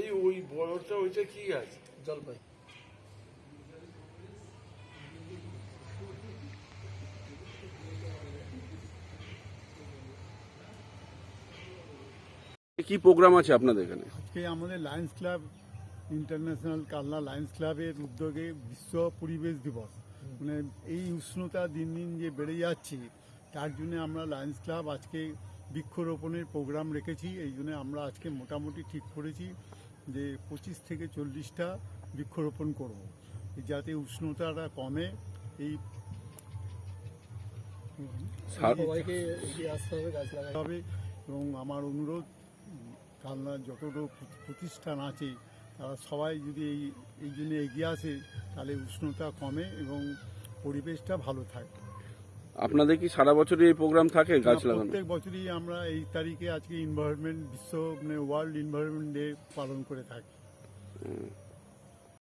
এই ওই বড়টা ওইটা কি আছে জলপাই। কি প্রোগ্রাম আছে আপনাদের এখানে? আজকে আমাদের Lions Club International Kalna Lions ক্লাবের উদ্যোগে বিশ্ব পরিবেশ দিবস। মানে এই উষ্ণতা দিন দিন যে বেড়ে যাচ্ছে তার জন্য আমরা লায়ন্স ক্লাব আজকে বৃক্ষরোপণের প্রোগ্রাম রেখেছি এই জন্য আমরা আজকে মোটামুটি ঠিক করেছি যে পঁচিশ থেকে চল্লিশটা বৃক্ষরোপণ করব যাতে উষ্ণতাটা কমে। এই হবে এবং আমার অনুরোধ কালনার যতগুলো প্রতিষ্ঠান আছে তারা সবাই যদি এই এই জন্য এগিয়ে আসে তাহলে উষ্ণতা কমে এবং পরিবেশটা ভালো থাকে। আপনাদের কি সারা বছরই এই প্রোগ্রাম থাকে গাছ লাগানো প্রত্যেক বছরই আমরা এই তারিখে আজকে ইনভায়রনমেন্ট বিশ্ব মানে ওয়ার্ল্ড ইনভায়রনমেন্ট ডে পালন করে থাকি।